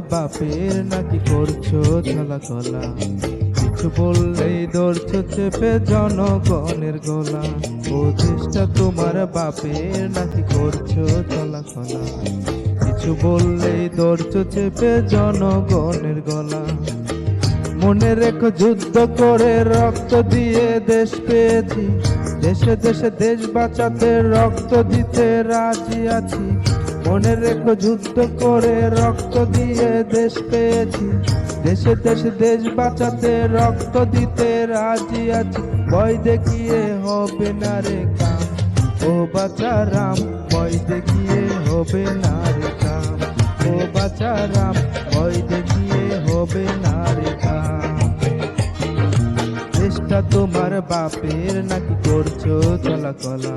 বাপের নাকি করছ চলা কলা? কিছু বললেই ধরছো চেপে জনগণের গলা। ও চেষ্টা তোমার বাপের নাকি করছ চলা কলা? কিছু বললেই ধরছো চেপে জনগণের গলা। মনে রেখো যুদ্ধ করে রক্ত দিয়ে দেশ পেয়েছি। দেশে দেশে দেশ বাঁচাতে রক্ত দিতে রাজি আছি। মনে রেখো যুদ্ধ করে রক্ত দিয়ে দেশ পেয়েছি। দেশে দেশে, দেশ বাঁচাতে রক্ত দিতে রাজি আছি। ভয় দেখিয়ে হবে না রে কাম। ও বাচ্চা রাম, ভয় দেখিয়ে হবে না রে কাম। ও বাচ্চা রাম, ভয় দেখিয়ে হবে না রে কাম। দেশটা তোমার বাপের নাকি করছ চলা কলা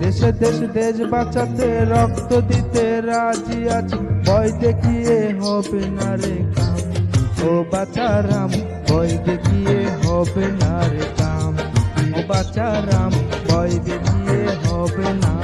দেশে দেশ দেশ বাঁচাতে রক্ত দিতে রাজি আছি। ভয় দেখিয়ে হবে না রে কাম। ও বাচারাম ভয় দেখিয়ে হবে না রে কাম। ও বাচারাম ভয় দেখিয়ে হবে না